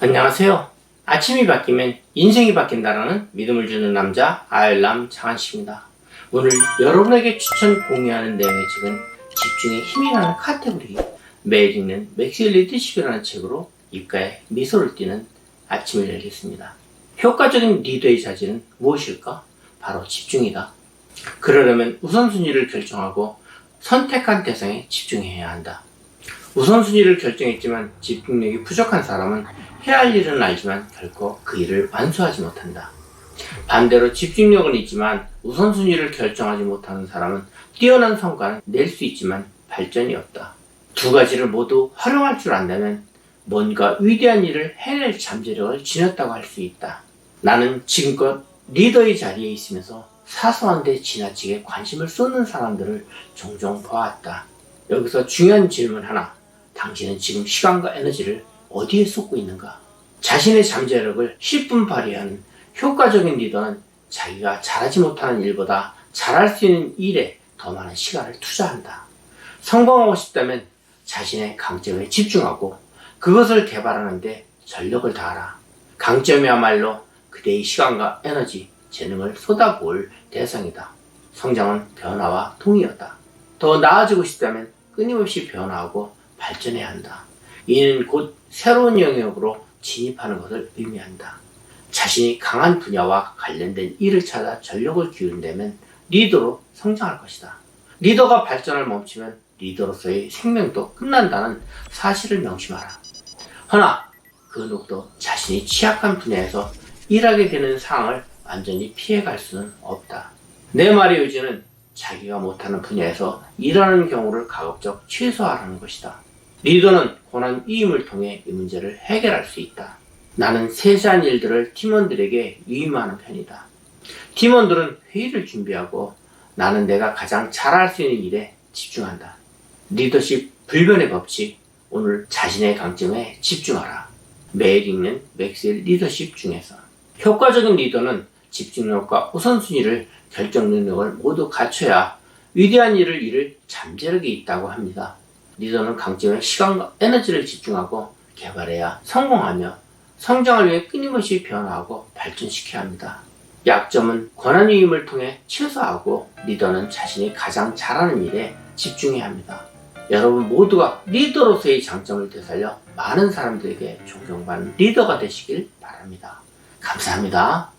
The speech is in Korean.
안녕하세요. 아침이 바뀌면 인생이 바뀐다라는 믿음을 주는 남자 아일람 장한씨입니다. 오늘 여러분에게 추천 공유하는 내용의 책은 집중의 힘이라는 카테고리 매일 읽는 맥스웰 리더십이라는 책으로 입가에 미소를 띠는 아침을 열겠습니다. 효과적인 리더의 자질은 무엇일까? 바로 집중이다. 그러려면 우선순위를 결정하고 선택한 대상에 집중해야 한다. 우선순위를 결정했지만 집중력이 부족한 사람은 해야 할 일은 알지만 결코 그 일을 완수하지 못한다. 반대로 집중력은 있지만 우선순위를 결정하지 못하는 사람은 뛰어난 성과는 낼 수 있지만 발전이 없다. 두 가지를 모두 활용할 줄 안다면 뭔가 위대한 일을 해낼 잠재력을 지녔다고 할 수 있다. 나는 지금껏 리더의 자리에 있으면서 사소한 데 지나치게 관심을 쏟는 사람들을 종종 보았다. 여기서 중요한 질문 하나. 당신은 지금 시간과 에너지를 어디에 쏟고 있는가? 자신의 잠재력을 10분 발휘하는 효과적인 리더는 자기가 잘하지 못하는 일보다 잘할 수 있는 일에 더 많은 시간을 투자한다. 성공하고 싶다면 자신의 강점에 집중하고 그것을 개발하는데 전력을 다하라. 강점이야말로 그대의 시간과 에너지, 재능을 쏟아부을 대상이다. 성장은 변화와 통이었다. 더 나아지고 싶다면 끊임없이 변화하고 발전해야 한다. 이는 곧 새로운 영역으로 진입하는 것을 의미한다. 자신이 강한 분야와 관련된 일을 찾아 전력을 기울인다면 리더로 성장할 것이다. 리더가 발전을 멈추면 리더로서의 생명도 끝난다는 사실을 명심하라. 허나 그 누구도 자신이 취약한 분야에서 일하게 되는 상황을 완전히 피해갈 수는 없다. 내 말의 요지는 자기가 못하는 분야에서 일하는 경우를 가급적 최소화하는 것이다. 리더는 고난 이임을 통해 이 문제를 해결할 수 있다. 나는 세세한 일들을 팀원들에게 위임하는 편이다. 팀원들은 회의를 준비하고 나는 내가 가장 잘할 수 있는 일에 집중한다. 리더십 불변의 법칙, 오늘 자신의 강점에 집중하라. 매일 읽는 맥스웰 리더십 중에서 효과적인 리더는 집중력과 우선순위를 결정 능력을 모두 갖춰야 위대한 일을 이룰 잠재력이 있다고 합니다. 리더는 강점에 시간과 에너지를 집중하고 개발해야 성공하며 성장을 위해 끊임없이 변화하고 발전시켜야 합니다. 약점은 권한위임을 통해 최소화하고 리더는 자신이 가장 잘하는 일에 집중해야 합니다. 여러분 모두가 리더로서의 장점을 되살려 많은 사람들에게 존경받는 리더가 되시길 바랍니다. 감사합니다.